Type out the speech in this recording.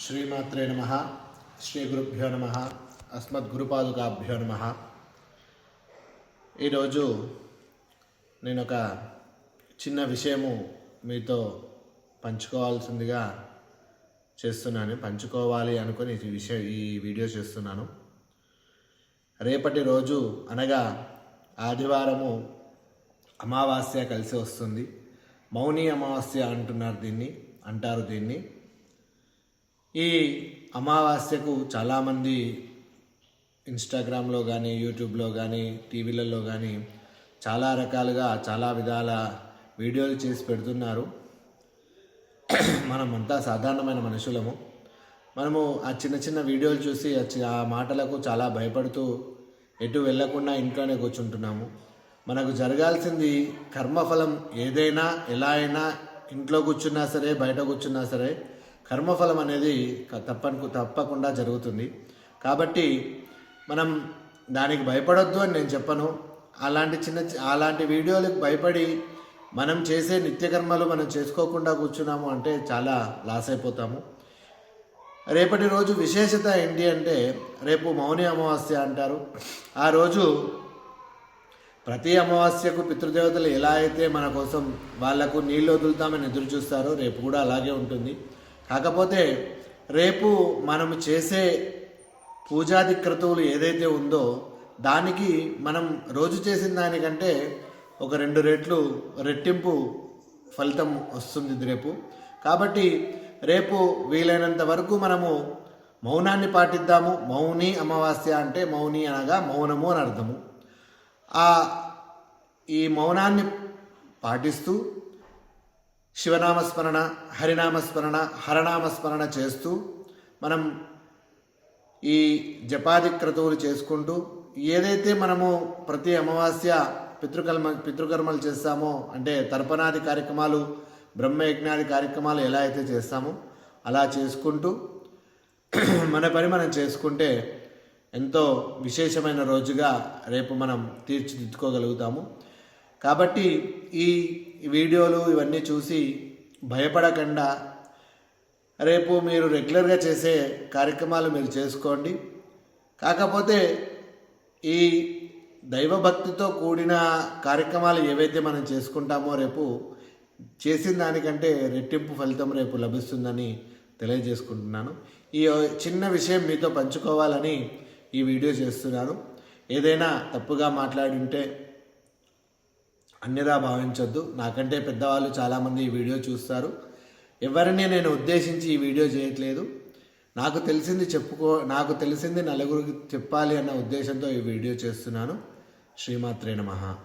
శ్రీమాత్రే నమ. శ్రీ గురుభ్యో నమ అస్మద్గురుపాదుకాభ్యో నమ. ఈరోజు నేను ఒక చిన్న విషయము మీతో పంచుకోవాల్సిందిగా చేస్తున్నాను. పంచుకోవాలి అనుకుని ఈ విషయం ఈ వీడియో చేస్తున్నాను. రేపటి రోజు అనగా ఆదివారము అమావాస్య కలిసి వస్తుంది. మౌని అమావాస్య అంటున్నారు దీన్ని అంటారు దీన్ని. ఈ అమావాస్యకు చాలామంది ఇన్స్టాగ్రామ్లో కానీ యూట్యూబ్లో కానీ టీవీలలో కానీ చాలా రకాలుగా చాలా విధాల వీడియోలు చేసి పెడుతున్నారు. మనమంతా సాధారణమైన మనుషులము. మనము ఆ చిన్న చిన్న వీడియోలు చూసి ఆ మాటలకు చాలా భయపడుతూ ఎటు వెళ్ళకుండా ఇంట్లోనే కూర్చుంటున్నాము. మనకు జరగాల్సింది కర్మఫలం ఏదైనా ఎలా అయినా ఇంట్లో కూర్చున్నా సరే బయట కూర్చున్నా సరే కర్మఫలం అనేది తప్పనుకు తప్పను తప్పకుండా జరుగుతుంది. కాబట్టి మనం దానికి భయపడొద్దు అని నేను చెప్పను. అలాంటి చిన్న అలాంటి వీడియోలకు భయపడి మనం చేసే నిత్యకర్మలు మనం చేసుకోకుండా కూర్చున్నాము అంటే చాలా లాస్ అయిపోతాము. రేపటి రోజు విశేషత ఏంటి అంటే రేపు మౌని అమావాస్య అంటారు. ఆ రోజు ప్రతి అమావాస్యకు పితృదేవతలు ఎలా అయితే మన కోసం వాళ్ళకు నీళ్ళు వదులుతామని ఎదురు చూస్తారో రేపు కూడా అలాగే ఉంటుంది. కాకపోతే రేపు మనం చేసే పూజాది క్రతువులు ఏదైతే ఉందో దానికి మనం రోజు చేసిన దానికంటే ఒక రెండు రెట్లు రెట్టింపు ఫలితం వస్తుంది రేపు. కాబట్టి రేపు వీలైనంత వరకు మనము మౌనాన్ని పాటిద్దాము. మౌని అమావాస్య అంటే మౌని అనగా మౌనము అని అర్థము. ఆ ఈ మౌనాన్ని పాటిస్తూ శివనామస్మరణ హరినామస్మరణ హరనామస్మరణ చేస్తూ మనం ఈ జపాది క్రతువులు చేసుకుంటూ ఏదైతే మనము ప్రతి అమావాస్య పితృకర్మ పితృకర్మలు చేస్తామో అంటే తర్పణాది కార్యక్రమాలు బ్రహ్మయజ్ఞాది కార్యక్రమాలు ఎలా అయితే చేస్తామో అలా చేసుకుంటూ మన పని మనం చేసుకుంటే ఎంతో విశేషమైన రోజుగా రేపు మనం తీర్చిదిద్దుకోగలుగుతాము. కాబట్టి ఈ వీడియోలు ఇవన్నీ చూసి భయపడకుండా రేపు మీరు రెగ్యులర్గా చేసే కార్యక్రమాలు మీరు చేసుకోండి. కాకపోతే ఈ దైవభక్తితో కూడిన కార్యక్రమాలు ఏవైతే మనం చేసుకుంటామో రేపు చేసిన దానికంటే రెట్టింపు ఫలితం రేపు లభిస్తుందని తెలియజేసుకుంటున్నాను. ఈ చిన్న విషయం మీతో పంచుకోవాలని ఈ వీడియో చేస్తున్నాను. ఏదైనా తప్పుగా మాట్లాడి ఉంటే అన్యదా భావించొద్దు. నాకంటే పెద్దవాళ్ళు చాలామంది ఈ వీడియో చూస్తారు. ఎవరిని నేను ఉద్దేశించి ఈ వీడియో చేయట్లేదు. నాకు తెలిసింది చెప్పుకో నాకు తెలిసింది నలుగురికి చెప్పాలి అన్న ఉద్దేశంతో ఈ వీడియో చేస్తున్నాను. శ్రీమాత్రే నమహా